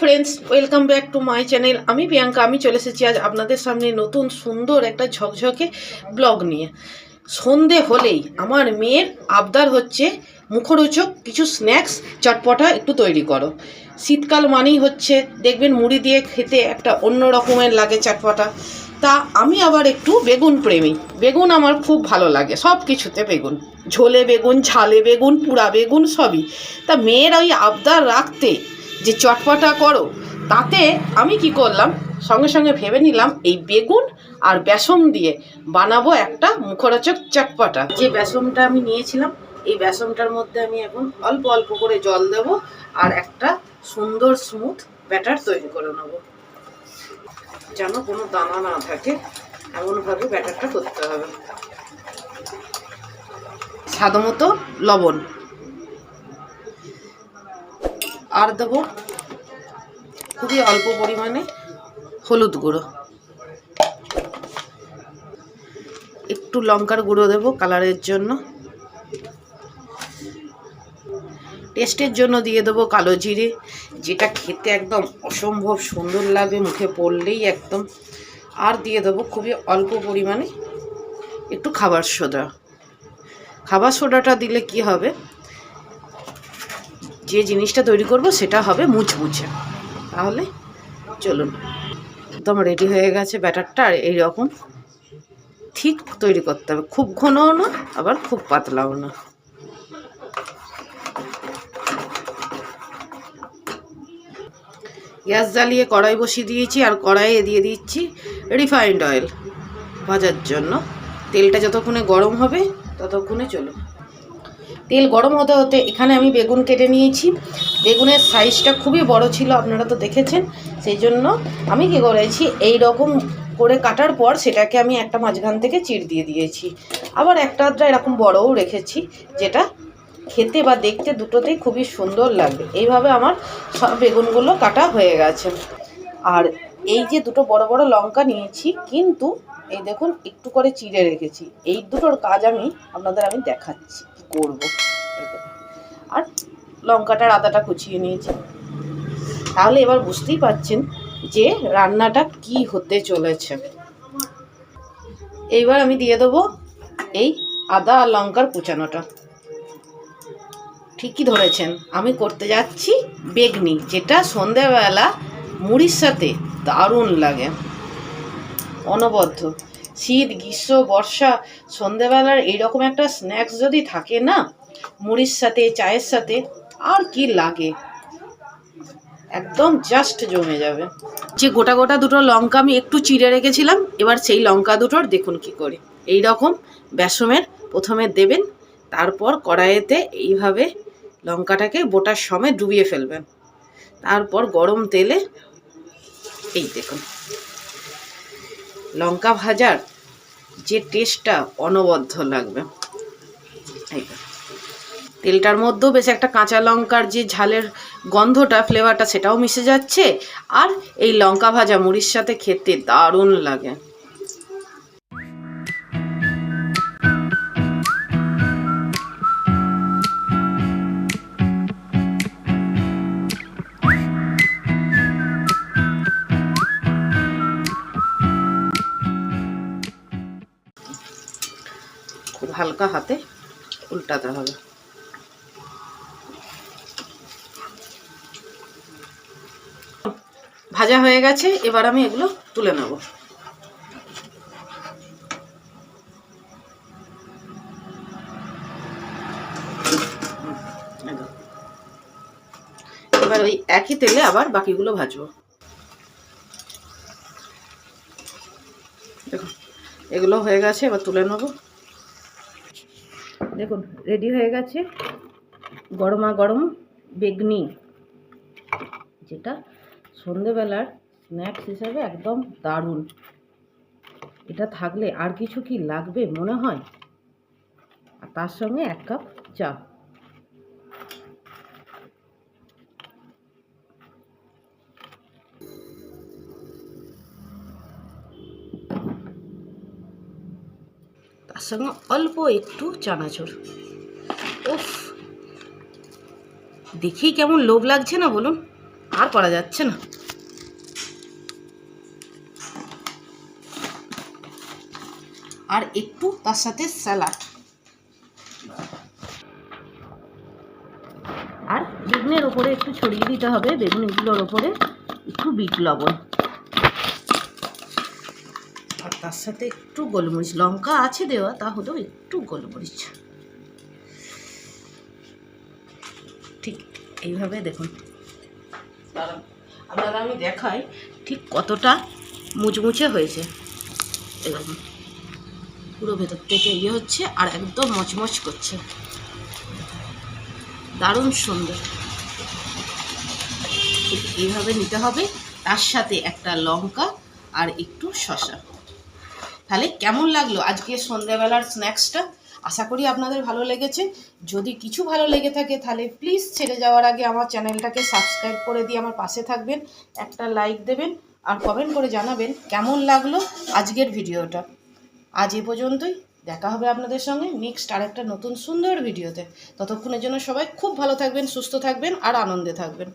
Friends welcome back to my channel আমি প্রিয়াঙ্কা, আমি চলে এসেছি আজ আপনাদের সামনে নতুন সুন্দর একটা ঝকঝকে ব্লগ নিয়ে। সন্ধে হলেই আমার মেয়ের আবদার হচ্ছে মুখরোচক কিছু স্ন্যাক্স চটপটা একটু তৈরি করো। শীতকাল মানেই হচ্ছে দেখবেন মুড়ি দিয়ে খেতে একটা অন্য রকমের লাগে চটপটা। তা আমি আবার একটু বেগুন প্রেমী। বেগুন আমার খুব ভালো লাগে, সব কিছুতে বেগুন। ঝোলে বেগুন, ঝালে বেগুন পুরা বেগুন, সবই। তা মেয়ের ওই আবদার রাখতে যে চটপটা করো, তাতে আমি কি করলাম? সঙ্গে সঙ্গে ভেবে নিলাম এই বেগুন আর বেসন দিয়ে বানাবো একটা মুখরোচক চটপটা। যে বেসনটা আমি নিয়েছিলাম, এই বেসনটার মধ্যে আমি এখন অল্প অল্প করে জল দেব আর একটা সুন্দর স্মুথ ব্যাটার তৈরি করে নেব। যেন কোনো দানা না থাকে, এমনভাবে ব্যাটারটা করতে হবে। মতো লবণ। আর দেবো খুবই অল্প পরিমাণে হলুদ গুঁড়ো। একটু লঙ্কার গুঁড়ো দেবো কালারের জন্য। টেস্টের জন্য দিয়ে দেবো কালো জিরে, যেটা খেতে একদম অসম্ভব সুন্দর লাগে, মুখে পড়লেই একদম। আর দিয়ে দেবো খুবই অল্প পরিমাণে একটু খাবার সোডা। খাবার সোডাটা দিলে কি হবে? যে জিনিসটা তৈরি করব সেটা হবে মুচমুচে তাহলে চলুন। একদম রেডি হয়ে গেছে ব্যাটারটা, আর এইরকম ঠিক তৈরি করতে হবে। খুব ঘনও না, আবার খুব পাতলাও না। গ্যাস জ্বালিয়ে কড়াই বসিয়ে দিয়েছি, আর কড়াইয়ে দিয়ে দিচ্ছি রিফাইন্ড অয়েল ভাজার জন্য। তেলটা যতক্ষণে গরম হবে, ততক্ষণে চলো তেল গরম হতে হতে এখানে আমি বেগুন কেটে নিয়েছি। বেগুনের সাইজটা খুবই বড় ছিল, আপনারা তো দেখেছেন। সেই জন্য আমি কী করেছি, এই রকম করে কাটার পর সেটাকে আমি একটা মাঝখান থেকে চিড় দিয়ে দিয়েছি। আবার একটা আধটা এরকম বড়ও রেখেছি, যেটা খেতে বা দেখতে দুটোতেই খুবই সুন্দর লাগবে। এইভাবে আমার সব বেগুনগুলো কাটা হয়ে গেছে। আর এই যে দুটো বড় বড় লঙ্কা নিয়েছি, কিন্তু এই দেখুন, একটু করে চিড়ে রেখেছি। এই দুটোর কাজ আমি আপনাদের আমি দেখাচ্ছি। করব। আর লঙ্কাটার আদাটা কুচিয়ে নিয়েছি। তাহলে এবার বুঝতেই পাচ্ছেন যে রান্নাটা কি হতে চলেছে। এইবার আমি দিয়ে দেবো এই আদা আর লঙ্কার কুচানোটা। ঠিকই ধরেছেন, আমি করতে যাচ্ছি বেগনি, যেটা সন্ধেবেলা মুড়ির সাথে দারুণ লাগে। অনবদ্য। শীত, গ্রীষ্ম, বর্ষা, সন্ধেবেলার এইরকম একটা স্ন্যাক্স যদি থাকে না, মুড়ির সাথে, চায়ের সাথে, আর কি লাগে? একদম জাস্ট জমে যাবে। যে গোটা গোটা দুটো লঙ্কা আমি একটু চিড়ে রেখেছিলাম, এবার সেই লঙ্কা দুটোর দেখুন কি করে। এই রকম বেসমের প্রথমে দেবেন, তারপর কড়াইয়েতে এইভাবে লঙ্কাটাকে বোটার সময় ডুবিয়ে ফেলবেন। তারপর গরম তেলে এই দেখুন। লঙ্কা ভাজার যে টেস্টটা অনবদ্য লাগবে। তেলটার মধ্যেও বেশ একটা কাঁচা লঙ্কার যে ঝালের গন্ধটা ফ্লেভারটা সেটাও মিশে যাচ্ছে। আর এই লঙ্কা ভাজা মুড়ির সাথে খেতে দারুণ লাগে। খুব হালকা হাতে উল্টাতে হবে। ভাজা হয়ে গেছে, এবার আমি এগুলো তুলে নেব। এবার ওই একই তেলে আবার বাকিগুলো ভাজবো। দেখুন এগুলো হয়ে গেছে, এবার তুলে নেব। দেখুন রেডি হয়ে গেছে। গরমা গরম বেগনি, যেটা সন্ধেবেলার স্ন্যাক্স হিসাবে একদম দারুণ। এটা থাকলে আর কিছু কি লাগবে মনে হয়? আর তার সঙ্গে এক কাপ চা। সঙ্গে অল্প একটু চানাচুর। উফ, দেখেই কেমন লোভ লাগছে না বলুন, আর করা যাচ্ছে না। আর একটু তার সাথে স্যালাড। আর বেগুনের ওপরে একটু ছড়িয়ে দিতে হবে, বেগুনগুলোর ওপরে একটু বিট লবণ। আর তার সাথে একটু গোলমরিচ। লঙ্কা আছে দেওয়া, তা হলেও একটু গোলমরিচ। ঠিক এইভাবে দেখুন। আপনারা আমি দেখাই ঠিক কতটা মুচমুচে হয়েছে। এরকম। পুরো ভেতর থেকে ইয়ে হচ্ছে আর একদম মচমচ করছে। দারুণ সুন্দর। এইভাবে নিতে হবে। তার সাথে একটা লঙ্কা আর একটু শশা তাহলে কেমন লাগল আজকে সন্ধ্যাবেলার স্ন্যাক্সটা? আশা করি আপনাদের ভালো লেগেছে। যদি কিছু ভালো লেগে থাকে তাহলে প্লিজ ছেড়ে যাওয়ার আগে আমার চ্যানেলটাকে সাবস্ক্রাইব করে দিয়ে আমার পাশে থাকবেন, একটা লাইক দেবেন আর কমেন্ট করে জানাবেন কেমন লাগল আজকের ভিডিওটা। আজ এ পর্যন্তই, দেখা হবে আপনাদের সঙ্গে নেক্সট আর একটা নতুন সুন্দর ভিডিওতে। ততক্ষণের জন্য সবাই খুব ভালো থাকবেন, সুস্থ থাকবেন আর আনন্দে থাকবেন।